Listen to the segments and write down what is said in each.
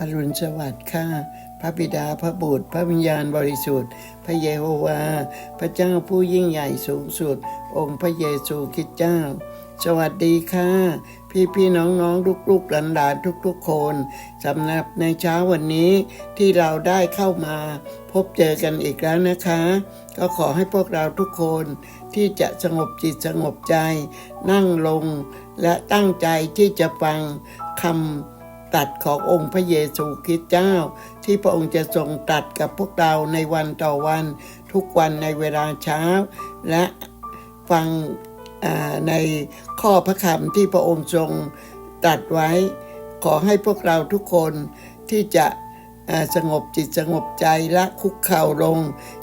อรุณสวัสดิ์ค่ะพระบิดาพระบุตร พระวิญญาณบริสุทธิ์ พระเยโฮวา พระเจ้าผู้ยิ่งใหญ่สูงสุด องค์พระเยซูคริสต์เจ้า สวัสดีค่ะ พี่พี่น้องน้องลูกลูกหลานหลานทุกๆคนสำหรับในเช้าวันนี้ที่เราได้เข้ามาพบเจอกันอีกแล้วนะคะ ก็ขอให้พวกเราทุกคนที่จะสงบจิตสงบใจ นั่งลงและตั้งใจที่จะฟังคำ ตัดขององค์พระเยซูคริสต์เจ้า ที่พระองค์จะทรงตัดกับพวกเราในวันต่อวันทุกวันในเวลาเช้า และฟังในข้อพระคำที่พระองค์ทรงตัดไว้ ขอให้พวกเราทุกคนที่จะสงบจิตสงบใจและคุกเข่าลง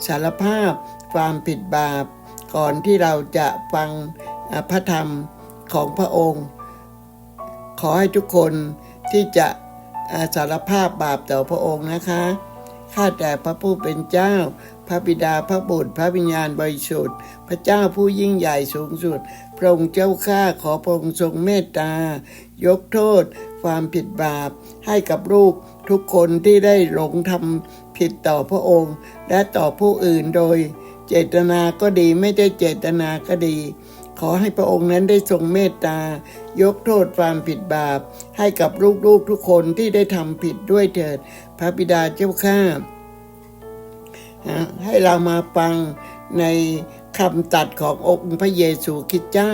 สารภาพความผิดบาป ก่อนที่เราจะฟังพระธรรมของพระองค์ ขอให้ทุกคน ที่จะาสารภาพบาปต่อพระองค์นะคะ ข้าแต่พระผู้เป็นเจ้า พระบิดาพระบุตร พระวิญญาณบริสุทธิ์ พระเจ้าผู้ยิ่งใหญ่สูงสุด พระองค์เจ้าข้าขอพระองค์ทรงเมตตา ยกโทษ ความผิดบาป ให้กับลูกทุกคนที่ได้หลงทำผิดต่อพระองค์ และต่อผู้อื่นโดย เจตนาก็ดีไม่ได้เจตนาก็ดี ขอให้พระองค์นั้นได้ทรงเมตตายกโทษความผิดบาป ให้กับลูกๆทุกคนที่ได้ทำผิดด้วยเถิด พระบิดาเจ้าข้าให้เรามาฟังในคำตัดขององค์พระเยซูคริสต์เจ้า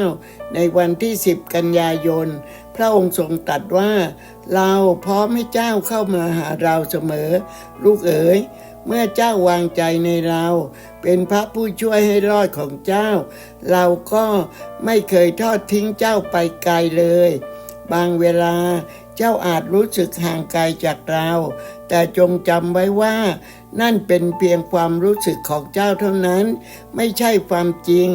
ในวันที่ 10 กันยายน พระองค์ทรงตัดว่า เราพร้อมให้เจ้าเข้ามาหาเราเสมอ ลูกเอ๋ย เมื่อเจ้าวางใจในเรา เป็นพระผู้ช่วยให้รอดของเจ้า เราก็ไม่เคยทอดทิ้งเจ้าไปไกลเลย บางเวลาเจ้าอาจรู้สึกห่างไกลจากเรา แต่จงจำไว้ว่า นั่นเป็นเพียงความรู้สึกของเจ้าเท่านั้น ไม่ใช่ความจริง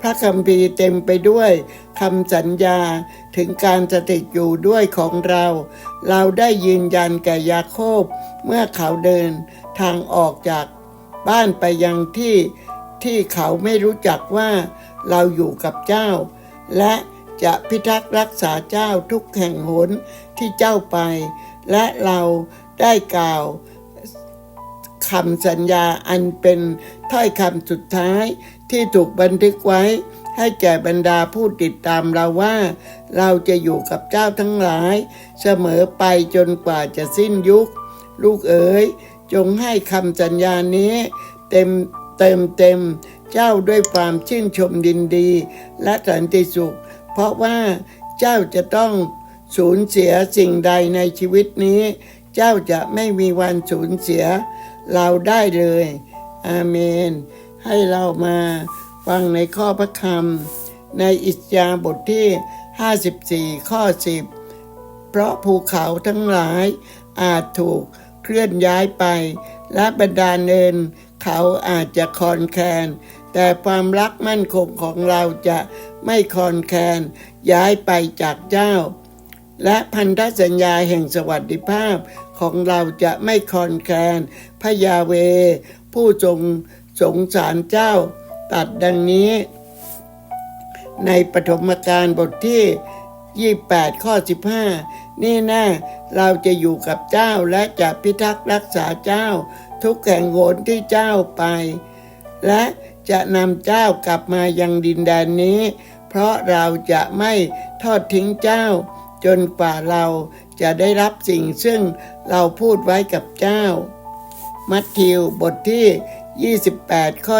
พระคัมภีร์เต็มไปด้วยคำสัญญาถึงการสถิตอยู่ด้วยของเรา เราได้ยืนยันแก่ยาโคบเมื่อเขาเดิน ทางออกจากบ้านไปยังที่ที่เขาไม่รู้จักว่าเราอยู่กับเจ้า และจะพิทักษ์รักษาเจ้าทุกแห่งหนที่เจ้าไป และเราได้กล่าวคำสัญญาอันเป็นถ้อยคำสุดท้ายที่ถูกบันทึกไว้ ให้แก่บรรดาผู้ติดตามเราว่า เราจะอยู่กับเจ้าทั้งหลาย เสมอไปจนกว่าจะสิ้นยุค ลูกเอ๋ย จงให้คำสัญญานี้ เต็มเต็มเต็มเจ้าด้วยความชื่นชมดินดี และสันติสุข เพราะว่าเจ้าจะต้องสูญเสียสิ่งใดในชีวิตนี้ เจ้าจะไม่มีวันสูญเสีย เราได้เลย อาเมน ให้เรามาฟังในข้อพระคำในอิสยาบทที่ 54 ข้อ 10 เพราะภูเขาทั้งหลายอาจถูก เคลื่อนย้ายไป และบรรดาเนิน เขาอาจจะคอนแคน แต่ความรักมั่นคงของเราจะไม่คอนแคน ย้ายไปจากเจ้า และพันธสัญญาแห่งสวัสดิภาพของเราจะไม่คอนแคนพระยาเว ผู้ทรงสงสารเจ้า ตัดดังนี้ ในปฐมกาลบทที่ 28 ข้อ 15 นี่แน่เราจะอยู่กับเจ้าและจะพิทักษ์รักษาเจ้า ทุกแห่งโหนที่เจ้าไป และจะนำเจ้ากลับมายังดินแดนนี้ เพราะเราจะไม่ทอดทิ้งเจ้า จนกว่าเราจะได้รับสิ่งซึ่งเราพูดไว้กับเจ้า มัทธิวบทที่ 28 ข้อ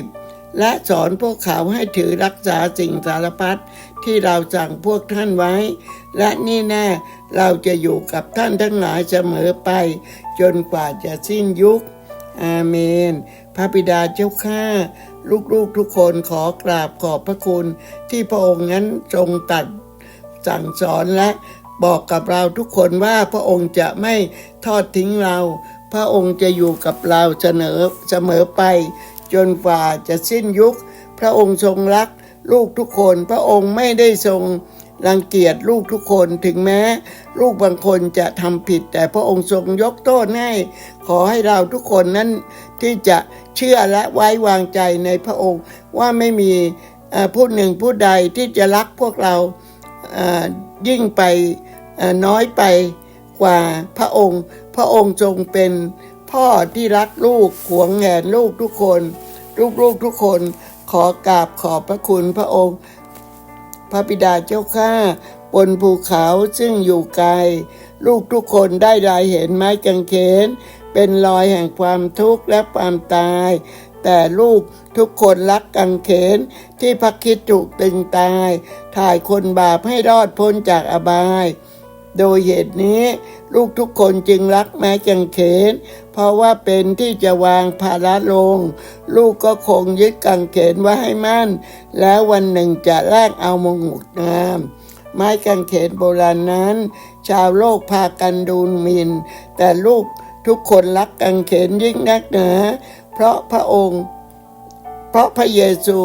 20 และสอนพวกเขาให้ถือรักษาสิ่งสารพัด ที่เราสั่งพวกท่านไว้ และนี่แน่เราจะอยู่กับท่านทั้งหลายเสมอไป จนกว่าจะสิ้นยุค อาเมน พระบิดาเจ้าข้าลูกๆทุกคนขอกราบขอบพระคุณ ที่พระองค์นั้นทรงตัดสั่งสอนและบอกกับเราทุกคนว่าพระองค์จะไม่ทอดทิ้งเรา พระองค์จะอยู่กับเราเสมอเสมอไป จนกว่าจะสิ้นยุค พระองค์ทรงรัก ลูกทุกคนพระองค์ไม่ได้ทรงรังเกียจลูกทุกคนถึงแม้ ลูกบางคนจะทำผิด แต่พระองค์ทรงยกโทษให้ ขอให้เราทุกคนนั้นที่จะเชื่อและไว้วางใจในพระองค์ว่าไม่มีผู้หนึ่งผู้ใดที่จะรักพวกเราอ่อยิ่งไปอ่อน้อยไปกว่าพระองค์ พระองค์ทรงเป็นพ่อที่รักลูกหวงแหนลูกทุกคน ลูกๆทุกคน ขอกราบขอบพระคุณพระองค์ พระบิดาเจ้าข้าบนภูเขาซึ่งอยู่ไกล ลูกทุกคนได้รายเห็นไม้กางเขน เป็นรอยแห่งความทุกข์และความตาย แต่ลูกทุกคนรักกางเขนที่พระคิดถูกตึงตาย ถ่ายคนบาปให้รอดพ้นจากอบาย โดยเหตุนี้ ลูกทุกคนจึงรักไม้กางเขน เพราะว่าเป็นที่จะวางภาระลง ลูกก็คงยึดกางเขนไว้ให้มั่น แล้ววันหนึ่งจะแลกเอามงกุฎงาม ไม้กางเขนโบราณนั้น ชาวโลกพากันดูหมิน แต่ลูกทุกคนรักกางเขนยิ่งนักหนาเพราะพระองค์ เพราะพระเยซู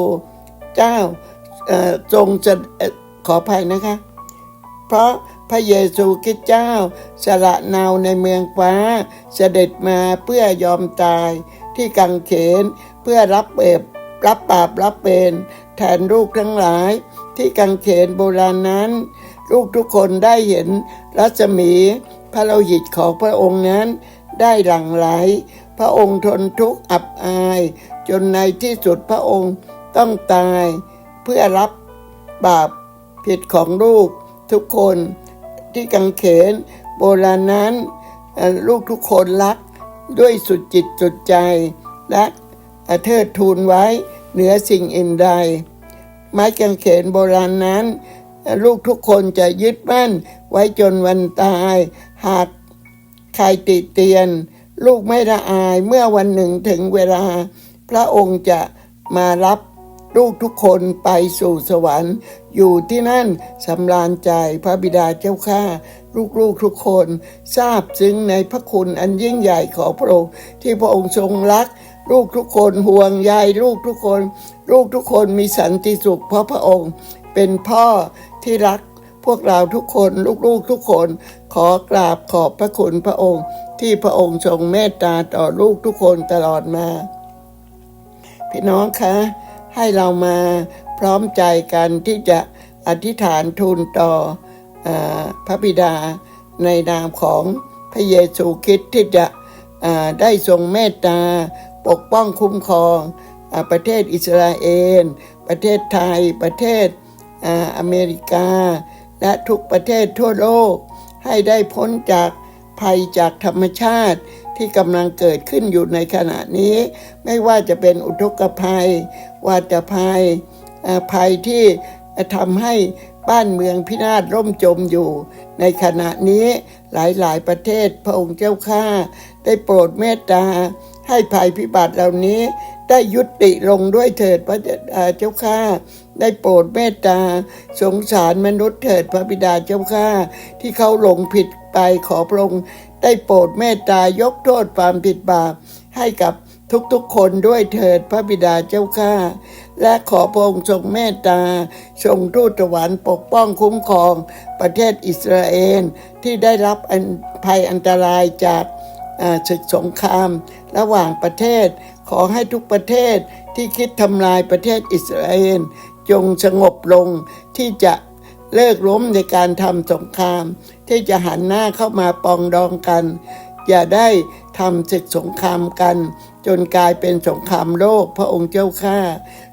เจ้าทรงจะขออภัยนะคะ เพราะ พระเยซูคริสต์เจ้า สละเนาในเมืองฟ้า เสด็จมาเพื่อยอมตาย ที่กังเขนเพื่อรับเบบรับบาปรับเวรแทนลูกทั้งหลาย ที่กังเขนโบราณนั้น ลูกทุกคนได้เห็นรัศมี พระโลหิตของพระองค์นั้นได้หลั่งไหล พระองค์ทนทุกข์อับอาย จนในที่สุดพระองค์ต้องตาย เพื่อรับบาปผิดของลูกทุกคน ที่กังเขนโบราณนั้นลูกทุกคนรักด้วยสุดจิตสุดใจ และเทิดทูนไว้เหนือสิ่งอื่นใด ไม้กางเขนโบราณนั้น ลูกทุกคนจะยึดมั่นไว้จนวันตาย หากใครติเตียน ลูกไม่ละอายเมื่อวันหนึ่งถึงเวลา พระองค์จะมารับ ลูกทุกคนไปสู่สวรรค์ อยู่ที่นั่นสำราญใจพระบิดาเจ้าข้าลูกๆทุกคนทราบซึ้งในพระคุณอันยิ่งใหญ่ของพระองค์ที่พระองค์ทรงรัก ลูกทุกคนห่วงใยลูกทุกคน ลูกทุกคนมีสันติสุขเพราะพระองค์เป็นพ่อที่รักพวกเราทุกคนลูกๆทุกคนขอกราบขอบพระคุณพระองค์ ที่พระองค์ทรงเมตตาต่อลูกทุกคนตลอดมา พี่น้องคะ ให้เรามาพร้อมใจกันที่จะอธิษฐานทูลต่ออพระบิดาในนามของพระเยซูคริสต์ที่จะได้ทรงเมตตาปกป้องคุ้มครองอประเทศอิสราเอล ประเทศไทย ประเทศออเมริกา และทุกประเทศทั่วโลกให้ได้พ้นจากภัยจากธรรมชาติ ที่กำลังเกิดขึ้นอยู่ในขณะนี้ ไม่ว่าจะเป็นอุทกภัย วาตภัยภัยที่ทำให้บ้านเมืองพินาศร่มจมอยู่ ในขณะนี้หลายๆประเทศพระองค์เจ้าข้าได้โปรดเมตตา ให้ภัยพิบัติเหล่านี้ได้ยุติลงด้วยเถิดพระเจ้าข้าได้โปรดเมตตา สงสารมนุษย์เถิดพระบิดาเจ้าข้าที่เขาหลงผิดไปขอพระองค์ ได้โปรดเมตตายกโทษความผิดบาปให้กับทุกๆคนด้วยเถิดพระบิดาเจ้าข้า และขอพระองค์ทรงเมตตาทรงทูตสวรรค์ปกป้องคุ้มครองประเทศอิสราเอลที่ได้รับภัยอันตรายจากอาศึกสงคราม ระหว่างประเทศ ขอให้ทุกประเทศที่คิดทำลายประเทศอิสราเอลจงสงบลงที่จะเลิกล้มในการทำสงคราม ที่จะหันหน้าเข้ามาปองดองกัน อย่าได้ทำศึกสงครามกัน จนกลายเป็นสงครามโลกพระองค์เจ้าข้า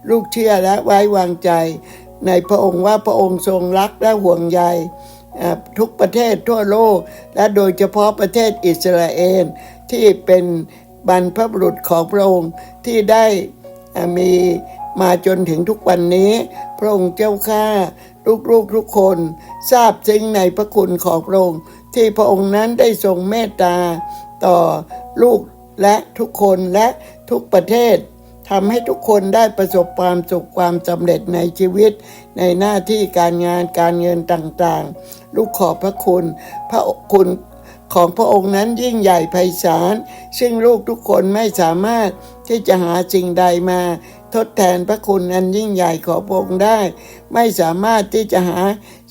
ลูกเชื่อและไว้วางใจ ในพระองค์ว่าพระองค์ทรงรักและห่วงใยทุกประเทศทั่วโลก และโดยเฉพาะประเทศอิสราเอลที่เป็นบรรพบุรุษของพระองค์ที่ได้มีมาจนถึงทุกวันนี้ พระองค์เจ้าข้า ลูกๆทุกคนทราบซึ้งในพระคุณของพระองค์ที่พระองค์นั้นได้ทรงเมตตา ต่อลูกและทุกคนและทุกประเทศทำให้ทุกคนได้ประสบความสุขความสำเร็จในชีวิต ในหน้าที่การงานการเงินต่างๆ ลูกขอบพระคุณ พระคุณของพระองค์นั้นยิ่งใหญ่ไพศาลซึ่งลูกทุกคนไม่สามารถที่จะหาสิ่งใดมา ทดแทนพระคุณอันยิ่งใหญ่ของพระองค์ได้ ไม่สามารถที่จะหา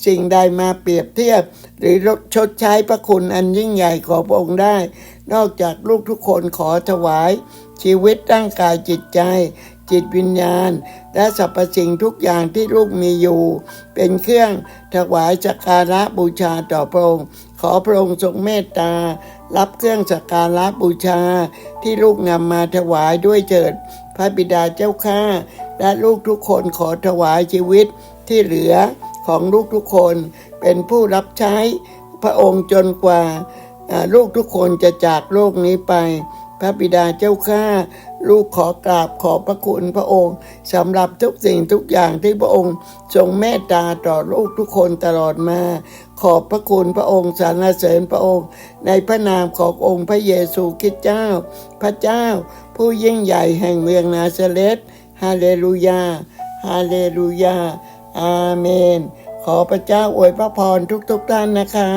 สิ่งใดมาเปรียบเทียบ หรือชดใช้พระคุณอันยิ่งใหญ่ของพระองค์ได้ นอกจากลูกทุกคนขอถวาย ชีวิตร่างกายจิตใจ จิตวิญญาณ และสรรพสิ่งทุกอย่างที่ลูกมีอยู่ เป็นเครื่องถวายสักการะบูชาต่อพระองค์ขอพระองค์ทรงเมตตา รับเครื่องสักการะบูชาที่ลูกนำมาถวายด้วยเถิด พระบิดาเจ้าข้าและลูกทุกคนขอถวายชีวิตที่เหลือของลูกทุกคนเป็นผู้รับใช้พระองค์จนกว่าลูกทุกคนจะจากโลกนี้ไป ระบิดาเจ้าข้าลูกขอกราบขอบพระคุณพระองค์สำหรับทุกสิ่งทุกอย่างที่พระองค์ทรงเมตตาต่อลูกทุกคนตลอดมา ขอบพระคุณพระองค์สรรเสริญพระองค์ ในพระนามขององค์พระเยซูคริสต์เจ้า พระเจ้า ผู้ยิ่งใหญ่แห่งเมืองนาซาเรตฮาเลลูยาฮาเลลูยาอาเมน ขอพระเจ้าอวยพระพรทุกๆท่านนะคะ